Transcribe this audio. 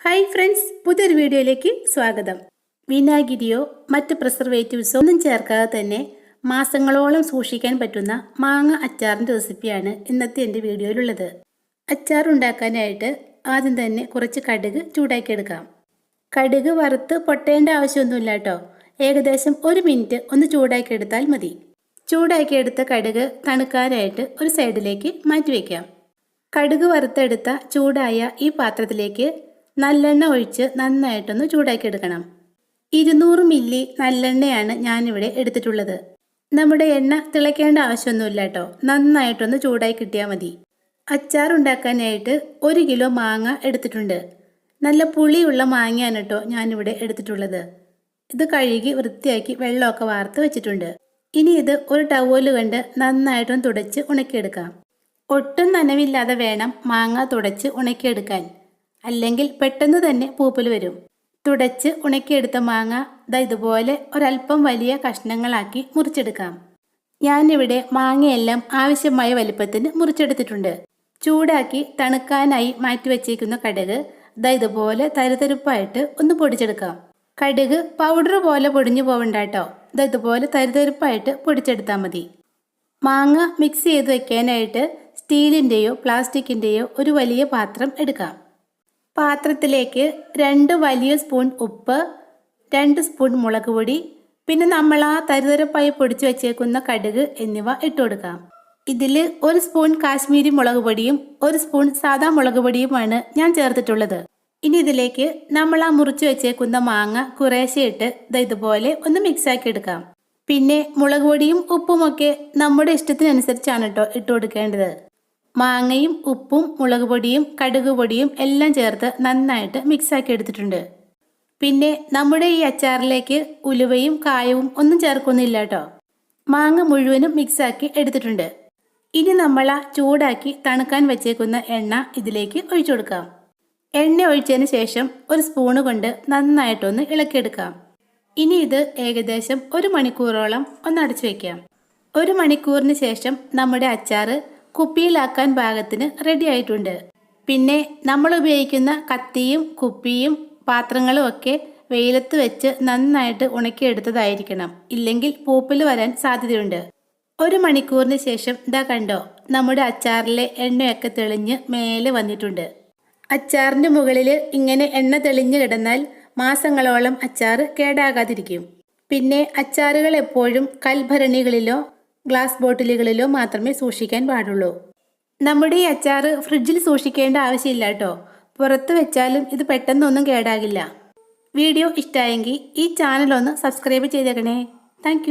Hi friends പുതിയൊരു വീഡിയോയിലേക്ക് സ്വാഗതം. വിനാഗിരിയോ മറ്റ് പ്രിസർവേറ്റീവ്സോ ഒന്നും ചേർക്കാതെ തന്നെ മാസങ്ങളോളം സൂക്ഷിക്കാൻ പറ്റുന്ന മാങ്ങ അച്ചാറിന്റെ റെസിപ്പിയാണ് ഇന്നത്തെ എന്റെ വീഡിയോയിലുള്ളത്. അച്ചാർ ഉണ്ടാക്കാനായിട്ട് ആദ്യം തന്നെ കുറച്ച് കടുക് ചൂടാക്കിയെടുക്കാം കടുക് വറുത്ത് പൊട്ടേണ്ട ആവശ്യമൊന്നുമില്ല കേട്ടോ. ഏകദേശം ഒരു മിനിറ്റ് ഒന്ന് ചൂടാക്കിയെടുത്താൽ മതി. ചൂടാക്കിയെടുത്ത കടുക് തണുക്കാനായിട്ട് ഒരു സൈഡിലേക്ക് മാറ്റിവെക്കാം കടുക് വറുത്തെടുത്ത ചൂടായ ഈ പാത്രത്തിലേക്ക് നല്ലെണ്ണ ഒഴിച്ച് നന്നായിട്ടൊന്ന് ചൂടാക്കി എടുക്കണം. ഇരുന്നൂറ് മില്ലി നല്ലെണ്ണയാണ് ഞാനിവിടെ എടുത്തിട്ടുള്ളത്. നമ്മുടെ എണ്ണ തിളയ്ക്കേണ്ട ആവശ്യമൊന്നുമില്ല കേട്ടോ. നന്നായിട്ടൊന്ന് ചൂടായി കിട്ടിയാൽ മതി. അച്ചാർ ഉണ്ടാക്കാനായിട്ട് ഒരു കിലോ മാങ്ങ എടുത്തിട്ടുണ്ട്. നല്ല പുളിയുള്ള മാങ്ങയാണ് കേട്ടോ ഞാനിവിടെ എടുത്തിട്ടുള്ളത്. ഇത് കഴുകി വൃത്തിയാക്കി വെള്ളമൊക്കെ വാർത്ത് വെച്ചിട്ടുണ്ട്. ഇനി ഇത് ഒരു ടവൽ കണ്ട് നന്നായിട്ടൊന്ന് തുടച്ച് ഉണക്കിയെടുക്കാം. ഒട്ടും നനവില്ലാതെ വേണം മാങ്ങ തുടച്ച് ഉണക്കിയെടുക്കാൻ. അല്ലെങ്കിൽ പെട്ടെന്ന് തന്നെ പൂപ്പൽ വരും. തുടച്ച് ഉണക്കിയെടുത്ത മാങ്ങ ദാ ഇതുപോലെ ഒരല്പം വലിയ കഷ്ണങ്ങളാക്കി മുറിച്ചെടുക്കാം. ഞാനിവിടെ മാങ്ങയെല്ലാം ആവശ്യമായ വലിപ്പത്തിന് മുറിച്ചെടുത്തിട്ടുണ്ട്. ചൂടാക്കി തണുക്കാനായി മാറ്റി വച്ചേക്കുന്ന കടുക് ദാ ഇതുപോലെ തരുതരുപ്പായിട്ട് ഒന്ന് പൊടിച്ചെടുക്കാം. കടുക് പൗഡർ പോലെ പൊടിഞ്ഞു പോവണ്ട കേട്ടോ ദാ ഇതുപോലെ തരുതരുപ്പായിട്ട് പൊടിച്ചെടുത്താൽ മതി. മാങ്ങ മിക്സ് ചെയ്ത് വെക്കാനായിട്ട് സ്റ്റീലിന്റെയോ പ്ലാസ്റ്റിക്കിന്റെയോ ഒരു വലിയ പാത്രം എടുക്കാം. പാത്രത്തിലേക്ക് രണ്ട് വലിയ സ്പൂൺ ഉപ്പ് രണ്ട് സ്പൂൺ മുളക് പൊടി പിന്നെ നമ്മൾ ആ തരുതരപ്പായി പൊടിച്ചു വെച്ചേക്കുന്ന കടുക് എന്നിവ ഇട്ട് കൊടുക്കാം. ഇതിൽ ഒരു സ്പൂൺ കാശ്മീരി മുളക് പൊടിയും ഒരു സ്പൂൺ സാദാ മുളക് പൊടിയുമാണ് ഞാൻ ചേർത്തിട്ടുള്ളത്. ഇനി ഇതിലേക്ക് നമ്മൾ ആ മുറിച്ചു വെച്ചേക്കുന്ന മാങ്ങ കുറേശ്ശെ ഇട്ട് ഇതുപോലെ ഒന്ന് മിക്സ് ആക്കി എടുക്കാം. പിന്നെ മുളക് പൊടിയും ഉപ്പുമൊക്കെ നമ്മുടെ ഇഷ്ടത്തിനനുസരിച്ചാണ് കേട്ടോ ഇട്ട് കൊടുക്കേണ്ടത്. മാങ്ങയും ഉപ്പും മുളക് പൊടിയും കടുക് പൊടിയും എല്ലാം ചേർത്ത് നന്നായിട്ട് മിക്സാക്കി എടുത്തിട്ടുണ്ട്. പിന്നെ നമ്മുടെ ഈ അച്ചാറിലേക്ക് ഉലുവയും കായവും ഒന്നും ചേർക്കൊന്നുമില്ല കേട്ടോ. മാങ്ങ മുഴുവനും മിക്സാക്കി എടുത്തിട്ടുണ്ട്. ഇനി നമ്മൾ ആ ചൂടാക്കി തണുക്കാൻ വെച്ചേക്കുന്ന എണ്ണ ഇതിലേക്ക് ഒഴിച്ചു കൊടുക്കാം. എണ്ണ ഒഴിച്ചതിന് ശേഷം ഒരു സ്പൂണ് കൊണ്ട് നന്നായിട്ടൊന്ന് ഇളക്കിയെടുക്കാം. ഇനി ഇത് ഏകദേശം ഒരു മണിക്കൂറോളം ഒന്ന് അടച്ചു വെക്കാം. ഒരു മണിക്കൂറിന് ശേഷം നമ്മുടെ അച്ചാറ് കുപ്പിയിലാക്കാൻ പാകത്തിന് റെഡി ആയിട്ടുണ്ട്. പിന്നെ നമ്മൾ ഉപയോഗിക്കുന്ന കത്തിയും കുപ്പിയും പാത്രങ്ങളും ഒക്കെ വെയിലത്ത് വെച്ച് നന്നായിട്ട് ഉണക്കിയെടുത്തതായിരിക്കണം. ഇല്ലെങ്കിൽ പൂപ്പിൽ വരാൻ സാധ്യതയുണ്ട്. ഒരു മണിക്കൂറിന് ശേഷം ഇതാ കണ്ടോ നമ്മുടെ അച്ചാറിലെ എണ്ണയൊക്കെ തെളിഞ്ഞ് മേലെ വന്നിട്ടുണ്ട്. അച്ചാറിന്റെ മുകളിൽ ഇങ്ങനെ എണ്ണ തെളിഞ്ഞു കിടന്നാൽ മാസങ്ങളോളം അച്ചാർ കേടാകാതിരിക്കും. പിന്നെ അച്ചാറുകൾ എപ്പോഴും കൽഭരണികളിലോ ഗ്ലാസ് ബോട്ടിലുകളിലോ മാത്രമേ സൂക്ഷിക്കാൻ പാടുള്ളൂ. നമ്മുടെ ഈ അച്ചാർ ഫ്രിഡ്ജിൽ സൂക്ഷിക്കേണ്ട ആവശ്യമില്ല കേട്ടോ. പുറത്ത് വെച്ചാലും ഇത് പെട്ടെന്നൊന്നും കേടാകില്ല. വീഡിയോ ഇഷ്ടമായെങ്കിൽ ഈ ചാനൽ ഒന്ന് സബ്സ്ക്രൈബ് ചെയ്തേക്കണേ. താങ്ക്